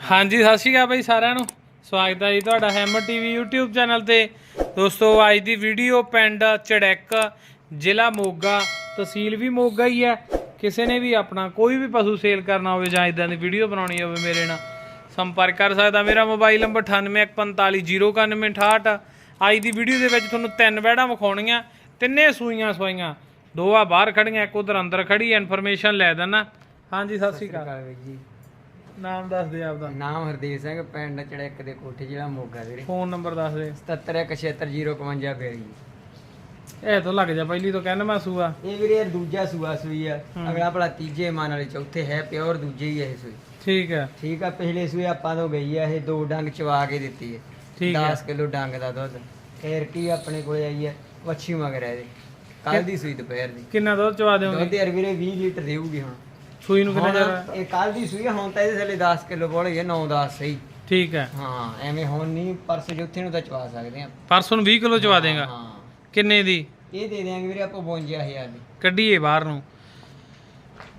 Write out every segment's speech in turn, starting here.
ਹਾਂਜੀ, ਸਤਿ ਸ਼੍ਰੀ ਅਕਾਲ ਬਈ ਸਾਰਿਆਂ ਨੂੰ। ਸਵਾਗਤ ਹੈ ਜੀ ਤੁਹਾਡਾ ਹੈਮਰ ਟੀਵੀ YouTube ਚੈਨਲ ਤੇ। ਦੋਸਤੋ, ਅੱਜ ਦੀ ਵੀਡੀਓ ਪਿੰਡ ਚੜੈਕ, ਜ਼ਿਲ੍ਹਾ ਮੋਗਾ, ਤਹਿਸੀਲ ਵੀ ਮੋਗਾ ਹੀ ਹੈ। ਕਿਸੇ ਨੇ ਵੀ ਆਪਣਾ ਕੋਈ ਵੀ ਪਸ਼ੂ ਸੇਲ ਕਰਨਾ ਹੋਵੇ ਜਾਂ ਇਦਾਂ ਦੀ ਵੀਡੀਓ ਬਣਾਉਣੀ ਹੋਵੇ ਮੇਰੇ ਨਾਲ, ਸੰਪਰਕ ਕਰ ਸਕਦਾ ਮੇਰਾ ਮੋਬਾਈਲ ਨੰਬਰ 9815409168 ਅੱਜ ਦੀ ਵੀਡੀਓ ਦੇ ਵਿੱਚ ਤੁਹਾਨੂੰ ਤਿੰਨ ਵੈੜਾਂ ਵਿਖਾਉਣੀਆਂ, ਤਿੰਨੇ ਸੂਈਆਂ ਸਵਾਈਆਂ। ਦੋ ਆ ਬਾਹਰ ਖੜੀਆਂ ਇੱਕ ਉਧਰ ਅੰਦਰ ਖੜੀ ਇਨਫੋਰਮੇਸ਼ਨ ਲੈ ਦੇਣਾ ਹਾਂਜੀ, ਸਤਿ ਸ਼੍ਰੀ ਅਕਾਲ। ਜੀ। ਨਾਮ ਦੱਸ ਦੇ ਆਪਦਾ। ਨਾਮ ਹਰਦੀਪ ਸਿੰਘ ਪਿੰਡ ਚੜੈਕ ਦੇ ਕੋਠੇ ਜ਼ਿਲ੍ਹਾ ਮੋਗਾ ਵੀਰੇ। ਫੋਨ ਨੰਬਰ ਦੱਸ ਦੇ। 77167052 ਇਹ ਤਾਂ ਲੱਗ ਜਾ ਪਹਿਲੀ ਤੋਂ ਕਹਿੰਦਾ ਮੈਂ ਸੂਆ। ਇਹ ਵੀਰੇ ਦੂਜਾ ਸੂਆ ਸੂਈ ਆ। ਅਗਲਾ ਭਲਾ ਤੀਜੇ ਮਾਨ ਵਾਲੇ ਚੌਥੇ ਹੈ ਪਿਓਰ ਦੂਜੇ ਹੀ ਆ ਇਹ ਸੂਈ। ਠੀਕ ਹੈ ਠੀਕ ਆ ਪਿਛਲੇ ਸੂਏ ਆਪਾਂ ਤੋਂ ਗਈ ਆ ਇਹ ਦੋ ਡੰਗ ਚਵਾ ਕੇ ਦਿੱਤੀ ਹੈ ਠੀਕ ਹੈ 10 ਕਿਲੋ ਡੰਗ ਦਾ ਦੁੱਧ। ਫੇਰ ਕੀ ਆਪਣੇ ਕੋਲੇ ਆਈ ਹੈ ਵੱਛੀ ਮਗਰ ਹੈ ਇਹਦੇ। ਕੱਲ ਦੀ ਸੂਈ ਦੁਪਹਿਰ ਦੀ। ਕਿੰਨਾ ਦੁੱਧ ਚਵਾ ਦਿਓਗੇ? ਦੁੱਧ ਯਾਰ ਵੀਰੇ 20 ਲੀਟਰ ਦੇਊਗੀ ਹੁਣ। ਸੂਈ ਨੂੰ ਕਿੰਨਾ ਹੁਣ ਇਹ ਕੱਲ ਦੀ ਸੂਈ ਆ, ਹੁਣ ਤਾਂ ਇਹਦੇ ਥੱਲੇ 10 ਕਿਲੋ ਬੋਲ ਗਏ 9 10 ਸਹੀ। ਠੀਕ ਹੈ। ਹਾਂ ਐਵੇਂ ਹੁਣ ਨਹੀਂ ਪਰਸੋਂ ਚੌਥੇ ਨੂੰ ਤਾਂ ਚਵਾ ਸਕਦੇ ਆ। ਪਰਸੋਂ ਨੂੰ 20 ਕਿਲੋ ਚਵਾ ਦੇਗਾ। ਹਾਂ ਕਿੰਨੇ ਦੀ? ਇਹ ਦੇ ਦਿਆਂਗੇ ਵੀਰੇ ਆਪਾਂ 52000 ਦੀ। ਕੱਢੀਏ ਬਾਹਰ ਨੂੰ।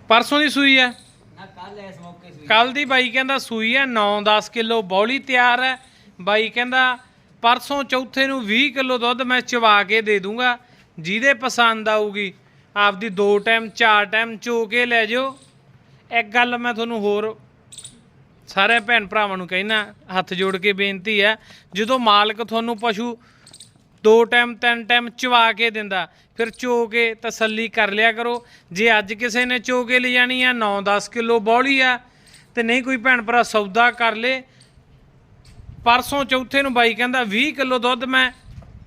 ਪਰਸੋਂ ਦੀ ਸੂਈ ਹੈ। ਨਾ ਕੱਲ ਇਸ ਮੌਕੇ ਸੂਈ। ਕੱਲ ਦੀ ਬਾਈ ਕਹਿੰਦਾ ਸੂਈ ਹੈ 9-10 ਕਿਲੋ ਬੌਲੀ ਤਿਆਰ ਹੈ। ਬਾਈ ਕਹਿੰਦਾ ਪਰਸੋਂ ਚੌਥੇ ਨੂੰ 20 ਕਿਲੋ ਦੁੱਧ ਮੈਂ ਚਵਾ ਕੇ ਦੇ ਦੂੰਗਾ। ਜਿਹਦੇ ਪਸੰਦ ਆਊਗੀ ਆਪਦੀ ਦੋ ਟਾਈਮ ਚਾਰ ਟਾਈਮ ਚੋ ਕੇ ਲੈ ਜਿਓ। ਇੱਕ ਗੱਲ ਮੈਂ ਤੁਹਾਨੂੰ ਹੋਰ ਸਾਰੇ ਭੈਣ ਭਰਾਵਾਂ ਨੂੰ ਕਹਿਣਾ ਹੱਥ ਜੋੜ ਕੇ ਬੇਨਤੀ ਹੈ, ਜਦੋਂ ਮਾਲਕ ਤੁਹਾਨੂੰ ਪਸ਼ੂ ਦੋ ਟਾਈਮ, ਤਿੰਨ ਟਾਈਮ ਚਵਾ ਕੇ ਦਿੰਦਾ, ਫਿਰ ਚੋ ਕੇ ਤਸੱਲੀ ਕਰ ਲਿਆ ਕਰੋ। ਜੇ ਅੱਜ ਕਿਸੇ ਨੇ ਚੋ ਕੇ ਲੈ ਜਾਣੀ ਆ 9-10 ਕਿਲੋ ਬੌਲੀ ਆ, ਤੇ ਨਹੀਂ ਕੋਈ ਭੈਣ ਭਰਾ ਸੌਦਾ ਕਰ ਲੇ। ਪਰਸੋਂ ਚੌਥੇ ਨੂੰ ਬਾਈ ਕਹਿੰਦਾ 20 ਕਿਲੋ ਦੁੱਧ ਮੈਂ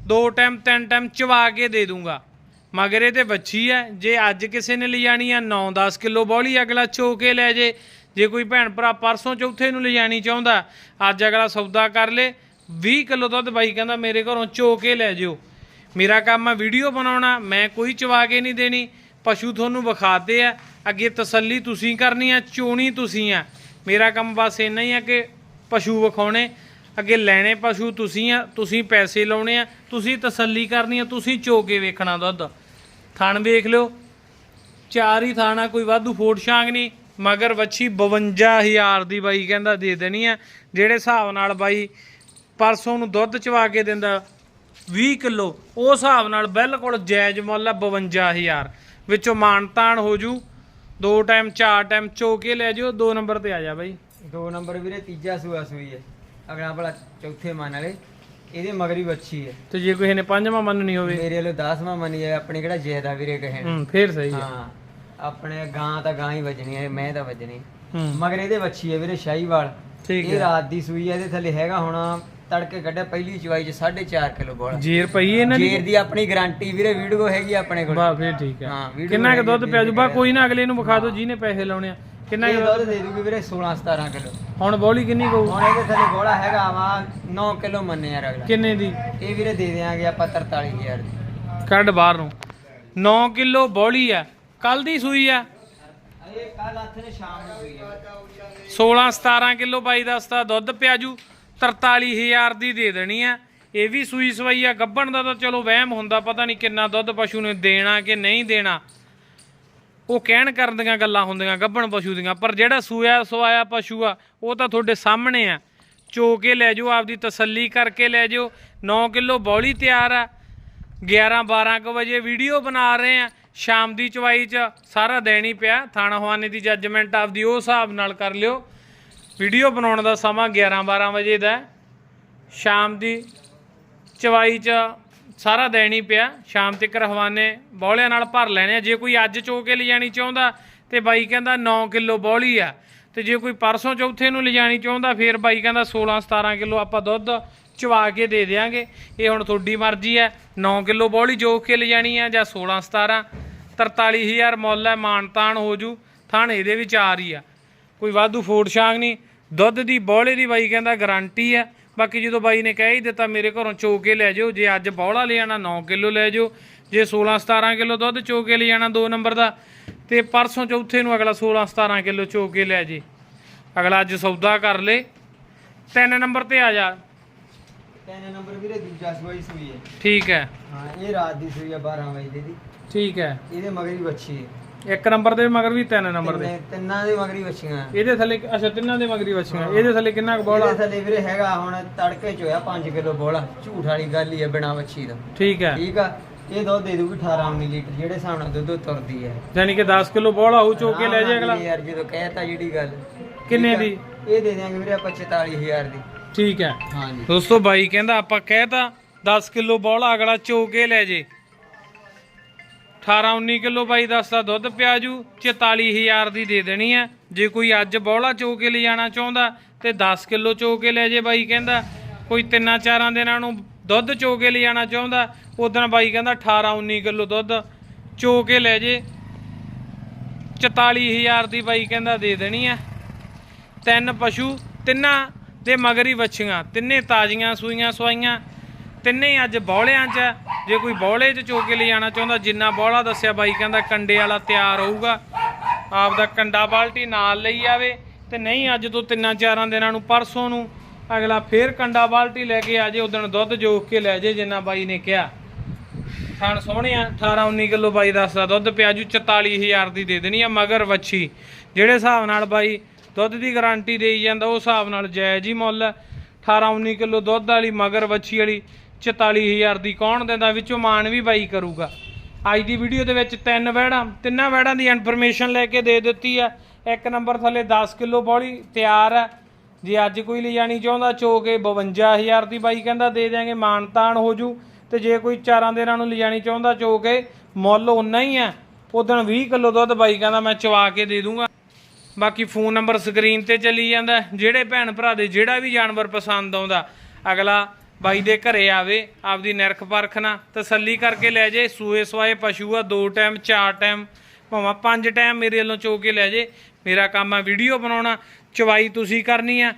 ਦੋ ਟਾਈਮ, ਤਿੰਨ ਟਾਈਮ ਚਵਾ ਕੇ ਦੇ ਦੂੰਗਾ। ਮਗਰ ਇਹ ਤੇ ਵੱਛੀ ਹੈ। ਜੇ ਅੱਜ ਕਿਸੇ ਨੇ ਲਿਜਾਣੀ ਆ 9-10 ਕਿਲੋ ਬੌਲੀ, ਅਗਲਾ ਚੋ ਕੇ ਲੈ ਜੇ। ਜੇ ਕੋਈ ਭੈਣ ਭਰਾ ਪਰਸੋਂ ਚੌਥੇ ਨੂੰ ਲਿਜਾਣੀ ਚਾਹੁੰਦਾ, ਅੱਜ ਅਗਲਾ ਸੌਦਾ ਕਰ ਲੇ। 20 ਕਿਲੋ ਦੁੱਧ ਬਾਈ ਕਹਿੰਦਾ, ਮੇਰੇ ਘਰੋਂ ਚੋ ਕੇ ਲੈ ਜਿਓ। ਮੇਰਾ ਕੰਮ ਆ ਵੀਡੀਓ ਬਣਾਉਣਾ, ਮੈਂ ਕੋਈ ਚਵਾ ਕੇ ਨਹੀਂ ਦੇਣੀ। ਪਸ਼ੂ ਤੁਹਾਨੂੰ ਵਿਖਾਤੇ ਆ। ਅੱਗੇ ਤਸੱਲੀ ਤੁਸੀਂ ਕਰਨੀ ਆ, ਚੋਣੀ ਤੁਸੀਂ ਆ। ਮੇਰਾ ਕੰਮ ਬਸ ਇੰਨਾ ਹੀ ਆ ਕਿ ਪਸ਼ੂ ਵਿਖਾਉਣੇ। ਅੱਗੇ ਲੈਣੇ ਪਸ਼ੂ ਤੁਸੀਂ ਆ, ਤੁਸੀਂ ਪੈਸੇ ਲਾਉਣੇ ਆ। ਤੁਸੀਂ ਤਸੱਲੀ ਕਰਨੀ ਆ, ਤੁਸੀਂ ਚੋ ਕੇ ਵੇਖਣਾ ਦੁੱਧ। ਥਣ ਵੇਖ ਲਿਓ। ਚਾਰ ਹੀ ਥਾਣਾ ਕੋਈ ਵਾਧੂ ਫੋਟ ਛਾਂਗ ਨਹੀਂ। ਮਗਰ ਵੱਛੀ 52000 ਦੀ ਬਾਈ ਕਹਿੰਦਾ ਦੇ ਦੇਣੀ ਆ। ਜਿਹੜੇ ਹਿਸਾਬ ਨਾਲ ਬਾਈ ਪਰਸੋਂ ਨੂੰ ਦੁੱਧ ਚਵਾ ਕੇ ਦਿੰਦਾ 20 ਕਿਲੋ, ਉਹ ਹਿਸਾਬ ਨਾਲ ਬਿਲਕੁਲ ਜਾਇਜ਼ ਮੁੱਲ ਆ 52000 ਵਿੱਚੋਂ ਮਾਨਤਾਨ ਹੋ ਜੂ। ਦੋ ਟਾਈਮ, ਚਾਰ ਟਾਈਮ ਚੋ ਕੇ ਲੈ ਜਿਓ, ਦੋ ਨੰਬਰ ਤੇ ਆ ਜਾ ਬਾਈ। ਦੋ ਨੰਬਰ ਵੀਰੇ, ਤੀਜਾ ਸੂਆ ਸੂਈ ਹੈ ਅਗਲਾ ਭਲਾ ਚੌਥੇ ਮਨ ਵਾਲੇ। ਇਹਦੇ ਮਗਰੀ ਵੱਛੀ ਹੈ। ਤੇ ਜੇ ਕਿਸੇ ਨੇ ਪੰਜਵਾਂ ਮੰਨਣੀ ਹੋਵੇ। ਮੇਰੇ ਵੱਲੋਂ 10ਵਾਂ ਮੰਨੀ ਜਾਏ ਆਪਣੇ ਕਿਹੜਾ ਜੈਦਾ ਵੀਰੇ ਕਹੇ ਹੂੰ ਫੇਰ ਸਹੀ ਆ ਹਾਂ ਆਪਣੇ ਗਾਂ ਤਾਂ ਗਾਂ ਹੀ ਵੱਜਣੀ ਹੈ ਮੈਂ ਤਾਂ ਵੱਜਣੀ। ਹੂੰ। ਮਗਰ ਇਹਦੇ ਵੱਛੀ ਹੈ ਵੀਰੇ ਸ਼ਾਹੀਵਾਲ। ਠੀਕ ਇਹ ਹੈ। ਰਾਤ ਦੀ ਸੂਈ ਹੈ ਇਹਦੇ ਥੱਲੇ ਹੈਗਾ ਹੁਣ ਤੜਕੇ ਕੱਢਿਆ ਪਹਿਲੀ ਚਵਾਈ ਚ 4.5 ਕਿਲੋ ਬੋਲਾ ਜੀਰ ਪਈ ਇਹਨਾਂ ਦੀ? ਜੇਰ ਦੀ ਆਪਣੀ ਗਾਰੰਟੀ ਵੀਰੇ ਵੀਡੀਓ ਹੈਗੀ ਆਪਣੇ ਕੋਲ। ਬਾ ਫੇਰ ਠੀਕ ਹੈ। ਹਾਂ ਵੀਡੀਓ ਕਿੰਨਾ ਕੁ ਦੁੱਧ ਪਿਆ ਜੂ? ਬਾ ਕੋਈ ਨਾ ਅਗਲੇ ਨੂੰ ਵਿਖਾ ਦਿਓ ਜਿਹਨੇ ਪੈਸੇ ਲਾਉਣੇ ਆ। ਕਿੰਨਾ ਇਹ ਦੁੱਧ ਦੇ ਦੂਗੀ ਵੀਰੇ 16 17 ਕਿਲੋ। ਹੁਣ ਬੋਲੀ ਕਿੰਨੀ ਕਹੂ ਹੁਣ ਇਹਦੇ ਥੱਲੇ ਗੋਲਾ ਹੈਗਾ ਵਾ 9 ਕਿਲੋ ਮੰਨੇ ਯਾਰ ਅਗਲਾ। ਕਿੰਨੇ ਦੀ? ਇਹ ਵੀਰੇ ਦੇ ਦੇਾਂਗੇ ਆਪਾਂ 43000 ਦੀ। ਕੱਢ ਬਾਹਰ ਨੂੰ। 9 ਕਿਲੋ ਬੋਲੀ ਆ ਕੱਲ ਦੀ ਸੂਈ ਆ ਇਹ ਕੱਲ ਹੱਥ ਨੇ ਸ਼ਾਮ ਨੂੰ ਸੂਈ ਹੈ 16 17 ਕਿਲੋ ਬਾਈ ਦੱਸਦਾ ਦੁੱਧ ਪਿਆਜੂ 43000 ਦੀ ਦੇ ਦੇਣੀ ਆ ਇਹ ਵੀ ਸੂਈ ਸਵਾਈ ਆ। ਗੱਬਣ ਦਾ ਤਾਂ ਚਲੋ ਵਹਿਮ ਹੁੰਦਾ ਪਤਾ ਨਹੀਂ ਕਿੰਨਾ ਦੁੱਧ ਪਸ਼ੂ ਨੇ ਦੇਣਾ ਕਿ ਨਹੀਂ ਦੇਣਾ। ਉਹ ਕਹਿਣ ਕਰਨ ਦੀਆਂ ਗੱਲਾਂ ਹੁੰਦੀਆਂ, ਗੱਭਣ ਪਸ਼ੂ ਦੀਆਂ, ਪਰ ਜਿਹੜਾ ਸੂਇਆ ਸਵਾਇਆ ਪਸ਼ੂ ਆ, ਉਹ ਤਾਂ ਤੁਹਾਡੇ ਸਾਹਮਣੇ ਆ। ਚੋ ਕੇ ਲੈ ਜਾਓ, ਆਪਦੀ ਤਸੱਲੀ ਕਰਕੇ ਲੈ ਜਾਓ। 9 ਕਿਲੋ ਬੌਲੀ ਤਿਆਰ ਆ। 11 12 ਕੁ ਵਜੇ ਵੀਡੀਓ ਬਣਾ ਰਹੇ ਆ। ਸ਼ਾਮ ਦੀ ਚਵਾਈ ਚ ਸਾਰਾ ਦੇਣੀ ਪਿਆ। ਥਾਣਾ ਹਵਾਨੇ ਦੀ ਜੱਜਮੈਂਟ ਆਪਦੀ ਉਹ ਹਿਸਾਬ ਨਾਲ ਕਰ ਲਿਓ। ਵੀਡੀਓ ਬਣਾਉਣ ਦਾ ਸਮਾਂ 11 12 ਵਜੇ ਦਾ ਸ਼ਾਮ ਦੀ ਚਵਾਈ ਚ ਸਾਰਾ ਦੇਣੀ ਪਿਆ, ਸ਼ਾਮ ਤੱਕ ਹਵਾਨੇ ਬੌਲਿਆਂ ਨਾਲ ਭਰ ਲੈਣੇ ਆ। ਜੇ ਕੋਈ ਅੱਜ ਚੋ ਕੇ ਲਿਜਾਣੀ ਚਾਹੁੰਦਾ, ਤੇ ਬਾਈ ਕਹਿੰਦਾ 9 ਕਿਲੋ ਬੌਲੀ ਆ। ਤੇ ਜੇ ਕੋਈ ਪਰਸੋਂ ਚੌਥੇ ਨੂੰ ਲਿਜਾਣੀ ਚਾਹੁੰਦਾ, ਫੇਰ ਬਾਈ ਕਹਿੰਦਾ 16 17 ਕਿਲੋ ਆਪਾਂ ਦੁੱਧ ਚਵਾ ਕੇ ਦੇ ਦੇਾਂਗੇ ਇਹ ਹੁਣ ਤੁਹਾਡੀ ਮਰਜ਼ੀ ਹੈ 9 ਕਿਲੋ ਬੌਲੀ ਜੋ ਕੇ ਲਿਜਾਣੀ ਆ ਜਾਂ 16 17 43000 ਮੁੱਲ ਹੈ ਮਾਨਤਾਨ ਹੋ ਜੂ, ਥਾਣੇ ਇਹਦੇ ਵਿੱਚ ਆ ਰਹੀ ਆ। ਕੋਈ ਵਾਧੂ ਫੋਟ ਛਾਂਗ ਨਹੀਂ। ਦੁੱਧ ਦੀ, ਬੌਲੇ ਦੀ ਬਾਈ ਕਹਿੰਦਾ ਗਾਰੰਟੀ ਹੈ ਬਾਕੀ ਜਦੋਂ ਬਾਈ ਨੇ ਕਹਿ ਹੀ ਦਿੱਤਾ ਮੇਰੇ ਘਰੋਂ ਚੋ ਕੇ ਲੈ ਜਾਓ ਜੇ ਅੱਜ ਬੌਲਾ ਲੈ ਜਾਣਾ 9 ਕਿਲੋ ਲੈ ਜਾਓ ਜੇ 16 17 ਕਿਲੋ ਦੁੱਧ ਚੋ ਕੇ ਲੈ ਜਾਣਾ ਦੋ ਨੰਬਰ ਦਾ ਤੇ ਪਰਸੋਂ ਚੌਥੇ ਨੂੰ ਅਗਲਾ 16 17 ਕਿਲੋ ਚੋ ਕੇ ਲੈ ਜੇ। ਅਗਲਾ ਅੱਜ ਸੌਦਾ ਕਰ ਲੇ। ਤਿੰਨ ਨੰਬਰ ਤੇ ਆ ਜਾ। ਤਿੰਨ ਨੰਬਰ ਵੀਰੇ ਦੂਜਾ ਸੂਈ ਸੂਈ ਹੈ। ਠੀਕ ਹੈ। ਹਾਂ ਇਹ ਰਾਤ ਦੀ ਸੂਈ ਹੈ 12 ਵਜੇ ਦੀ। ਠੀਕ ਹੈ। ਇਹਦੇ ਮਗਰੀ ਵੱਛੀ ਹੈ। ਇੱਕ ਨੰਬਰ ਦੇ ਮਗਰ ਵੀ ਤਿੰਨ ਨੰਬਰ ਦੇ। ਤਿੰਨੇ- ਤਿੰਨਾਂ ਦੇ ਮਗਰੀ ਵੱਛੀਆਂ। ਇਹਦੇ ਥੱਲੇ ਅੱਛਾ ਤਿੰਨਾਂ ਦੇ ਮਗਰੀ ਵੱਛੀਆਂ। ਇਹਦੇ ਥੱਲੇ ਕਿੰਨਾ ਕੁ ਬੋਲਾ ਇਹਦੇ ਥੱਲੇ ਵੀਰੇ ਹੈਗਾ ਹੁਣ ਤੜਕੇ ਚ ਹੋਇਆ 5 ਕਿਲੋ ਬੋਲਾ ਝੂਠ ਵਾਲੀ ਗੱਲ ਹੀ ਹੈ ਬਿਨਾ ਵੱਛੀ ਦਾ ਠੀਕ ਹੈ। ਠੀਕ ਆ? ਇਹ ਦੁੱਧ ਦੇ ਦੂਗੀ 18 19 ਲੀਟਰ ਜਿਹੜੇ ਹਿਸਾਬ ਨਾਲ ਦੁੱਧ ਤੁਰਦੀ ਹੈ। ਯਾਨੀ ਕਿ 10 ਕਿਲੋ ਬੋਲਾ ਹੋ ਚੋ ਕੇ ਲੈ ਜੇ ਅਗਲਾ। ਯਾਰ ਜਦੋਂ ਕਹਿਤਾ ਜਿਹੜੀ ਗੱਲ। ਕਿੰਨੇ ਠੀਕ ਆ? ਦੀ? ਇਹ ਦੇ ਦਿਆਂਗੇ ਵੀਰੇ ਆਪਾਂ 44000 ਦੀ। ਠੀਕ ਹੈ। ਹਾਂਜੀ। ਦੋਸਤੋ ਬਾਈ ਕਹਿੰਦਾ ਆਪਾਂ ਕਹਿਤਾ 10 ਕਿਲੋ ਬੋਲਾ ਅਗਲਾ ਚੋ ਕੇ ਲੈ ਜੇ 18 19 ਕਿਲੋ ਬਾਈ ਦੱਸਦਾ ਦੁੱਧ ਪਿਆਜੂ 44000 ਦੀ ਦੇ ਦੇਣੀ ਹੈ ਜੇ ਕੋਈ ਅੱਜ ਬੋਲਾ ਚੋ ਕੇ ਲਿਜਾਣਾ ਚਾਹੁੰਦਾ ਤੇ 10 ਕਿਲੋ ਚੋ ਕੇ ਲੈ ਜੇ ਬਾਈ ਕਹਿੰਦਾ। ਕੋਈ ਤਿੰਨਾਂ ਚਾਰਾਂ ਦਿਨਾਂ ਨੂੰ ਦੁੱਧ ਚੋ ਕੇ ਲਿਜਾਣਾ ਚਾਹੁੰਦਾ ਉਦੋਂ ਬਾਈ ਕਹਿੰਦਾ 18 19 ਕਿਲੋ ਦੁੱਧ ਚੋ ਕੇ ਲੈ ਜੇ। 44000 ਦੀ ਬਾਈ ਕਹਿੰਦਾ ਦੇ ਦੇਣੀ ਹੈ ਤਿੰਨ ਪਸ਼ੂ, ਤਿੰਨਾਂ ਦੇ ਮਗਰੀ ਵੱਛੀਆਂ, ਤਿੰਨੇ ਤਾਜ਼ੀਆਂ ਸੂਈਆਂ ਸਵਾਈਆਂ, ਤਿੰਨੇ ਅੱਜ ਬੌਲਿਆਂ 'ਚ ਜੇ ਕੋਈ ਬੌਲੇ 'ਚ ਚੋ ਕੇ ਲਿਜਾਣਾ ਚਾਹੁੰਦਾ, ਜਿੰਨਾ ਬੌਲਾ ਦੱਸਿਆ ਬਾਈ ਕਹਿੰਦਾ ਕੰਡੇ ਵਾਲਾ ਤਿਆਰ ਹੋਊਗਾ। ਆਪ ਦਾ ਕੰਡਾ ਬਾਲਟੀ ਨਾਲ ਲਈ ਆਵੇ ਤੇ ਨਹੀਂ, ਅੱਜ ਤੋਂ ਤਿੰਨਾਂ ਚਾਰਾਂ ਦਿਨਾਂ ਨੂੰ ਪਰਸੋਂ ਨੂੰ ਅਗਲਾ ਫੇਰ ਕੰਡਾ ਬਾਲਟੀ ਲੈ ਕੇ ਆ ਜੇ ਉਦੋਂ ਦੁੱਧ ਜੋਖ ਕੇ ਲੈ ਜੇ, ਜਿੰਨਾ ਬਾਈ ਨੇ ਕਿਹਾ। ਥਣ ਸੋਹਣੇ ਆ 18 19 ਕਿਲੋ ਬਾਈ ਦੱਸਦਾ, ਦੁੱਧ ਪਿਆਜੂ 44000 ਦੀ ਦੇ ਦੇਣੀ ਆ, ਮਗਰ ਵੱਛੀ। ਜਿਹੜੇ ਹਿਸਾਬ ਨਾਲ ਬਾਈ ਦੁੱਧ ਦੀ ਗਾਰੰਟੀ ਦੇਈ ਜਾਂਦਾ, ਉਹ ਹਿਸਾਬ ਨਾਲ ਜਾਇਜ਼ ਹੀ ਮੁੱਲ ਹੈ। 18 19 ਕਿਲੋ ਦੁੱਧ ਵਾਲੀ ਮਗਰ ਵੱਛੀ ਵਾਲੀ 44000 ਦੀ ਕੌਣ ਦਿੰਦਾ, ਵਿੱਚੋਂ ਮਾਨ ਵੀ ਬਾਈ ਕਰੂਗਾ। ਅੱਜ ਦੀ ਵੀਡੀਓ ਦੇ ਵਿੱਚ ਤਿੰਨ ਵੈੜਾਂ ਤਿੰਨਾਂ ਵੈੜਾਂ ਦੀ ਇਨਫੋਰਮੇਸ਼ਨ ਲੈ ਕੇ ਦੇ ਦਿੱਤੀ ਆ। ਇੱਕ ਨੰਬਰ ਥੱਲੇ 10 ਕਿਲੋ ਬੋਲੀ, ਤਿਆਰ ਹੈ ਜੇ ਅੱਜ ਕੋਈ ਲਿਜਾਣੀ ਚਾਹੁੰਦਾ ਚੋ ਕੇ 52000 ਦੀ ਬਾਈ ਕਹਿੰਦਾ, ਦੇ ਦਿਆਂਗੇ ਮਾਨਤਾਨ ਹੋ ਜੂ। ਤੇ ਜੇ ਕੋਈ ਚਾਰਾਂ ਦੇਰਾਂ ਨੂੰ ਲਿਜਾਣੀ ਚਾਹੁੰਦਾ ਚੋ ਕੇ ਮੁੱਲ ਉਨਾ ਹੀ ਹੈ ਉਦੋਂ 20 ਕਿਲੋ ਦੁੱਧ ਬਾਈ ਕਹਿੰਦਾ, ਮੈਂ ਚਵਾ ਕੇ ਦੇ ਦੂੰਗਾ। ਬਾਕੀ ਫੋਨ ਨੰਬਰ ਸਕਰੀਨ ਤੇ ਚੱਲੀ ਜਾਂਦਾ। ਜਿਹੜੇ ਭੈਣ ਭਰਾ ਦੇ ਜਿਹੜਾ ਵੀ ਜਾਨਵਰ ਪਸੰਦ ਆਉਂਦਾ, ਅਗਲਾ ਬਾਈ ਦੇ ਘਰੇ ਆਵੇ, ਆਪਦੀ ਨਿਰਖ ਪਰਖ ਨਾ ਤਸੱਲੀ ਕਰਕੇ ਲੈ ਜੇ, ਸੂਏ ਸਵਾਏ ਪਸ਼ੂ ਆ, ਦੋ ਟਾਈਮ, ਚਾਰ ਟਾਈਮ, ਭਾਵੇਂ ਪੰਜ ਟਾਈਮ ਮੇਰੇ ਵੱਲੋਂ ਚੋ ਕੇ ਲੈ ਜੇ, ਮੇਰਾ ਕੰਮ ਆ ਵੀਡੀਓ ਬਣਾਉਣਾ, ਚਵਾਈ ਤੁਸੀਂ ਕਰਨੀ ਆ,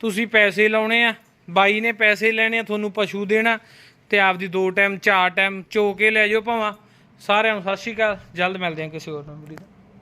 ਤੁਸੀਂ ਪੈਸੇ ਲਾਉਣੇ ਆ, ਬਾਈ ਨੇ ਪੈਸੇ ਲੈਣੇ ਆ, ਤੁਹਾਨੂੰ ਪਸ਼ੂ ਦੇਣਾ, ਤੇ ਆਪਦੀ ਦੋ ਟਾਈਮ, ਚਾਰ ਟਾਈਮ ਚੋ ਕੇ ਲੈ ਜਾਓ ਭਾਵਾਂ, ਸਾਰਿਆਂ ਨੂੰ ਸਤਿ ਸ਼੍ਰੀ ਅਕਾਲ, ਜਲਦ ਮਿਲਦੇ ਹਾਂ ਕਿਸੇ ਹੋਰ ਨਾਲ ਵੀਡੀਓ